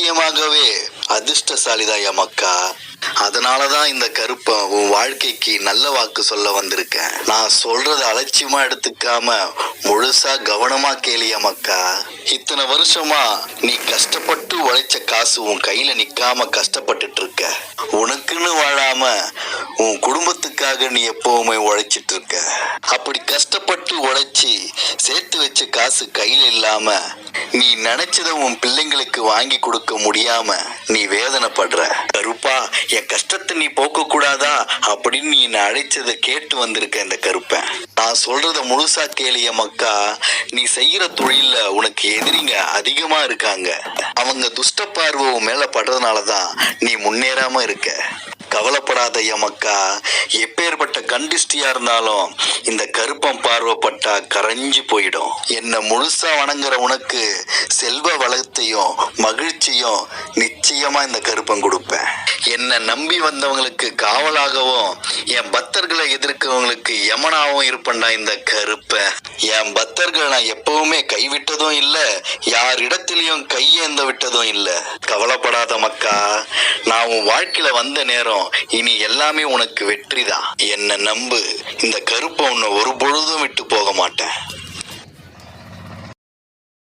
நிச்சயமாகவே அதிர்ஷ்டசாலிதான் என் மக்கா அதனாலதான் இந்த கருப்பன் உன் வாழ்க்கைக்கு நல்ல வாக்கு சொல்ல வந்திருக்கேன். நான் சொல்றத அலட்சியமா எடுத்துக்காம முழுசா கவனமா கேளிய மக்கா இத்தனை வருஷமா நீ கஷ்டப்பட்டு உழைச்ச காசு உன் கையில நிக்காம கஷ்டப்பட்டுட்டு இருக்க உனக்குன்னு வாழாம உன் குடும்பத்துக்காக நீ எப்பவுமே உழைச்சிட்டு இருக்க அப்படி கஷ்டப்பட்டு உழைச்சி சேர்த்து வச்ச காசு கையில இல்லாம நீ நினைச்சதை உன் பிள்ளைங்களுக்கு வாங்கி கொடுக்க முடியாம நீ வேதனைப்படுற. கருப்பா என் கஷ்டத்தை நீ போக்க கூடாதா அப்படின்னு நீ நான் அழைச்சதை கேட்டு வந்திருக்க இந்த கருப்பன். நான் சொல்றத முழுசா கேளிய மக்கா நீ செய்யற தொழில்ல உனக்கு எதிரிங்க அதிகமா இருக்காங்க. அவங்க துஷ்ட பார்வை உன் மேல படுறதுனாலதான் நீ முன்னேறாம இருக்க. கவலைப்படாத எமக்கா மக்கா எப்பேற்பட்ட கண்டிஷ்டியா இருந்தாலும் இந்த கருப்பம் பார்வைப்பட்டா கரைஞ்சு போயிடும். என்ன முழுசா வணங்குற உனக்கு செல்வ வளத்தையும் மகிழ்ச்சியும் நிச்சயமா இந்த கருப்பம் கொடுப்பேன். என்னை நம்பி வந்தவங்களுக்கு காவலாகவும் என் பக்தர்களை எதிர்க்கவங்களுக்கு யமனாகவும் இருப்பேன்டா இந்த கருப்பன் என் பக்தர்களை நான் எப்பவுமே கைவிட்டதும் இல்லை யார் இடத்திலையும் கையேந்த விட்டதும் இல்லை. கவலைப்படாத மக்கா நான் உன் வாழ்க்கையில வந்த நேரம் இனி எல்லாமே உனக்கு வெற்றிதான். என்ன நம்பு. இந்த கருப்பை உன்னை ஒரு பொழுதும் விட்டு போக மாட்டேன்.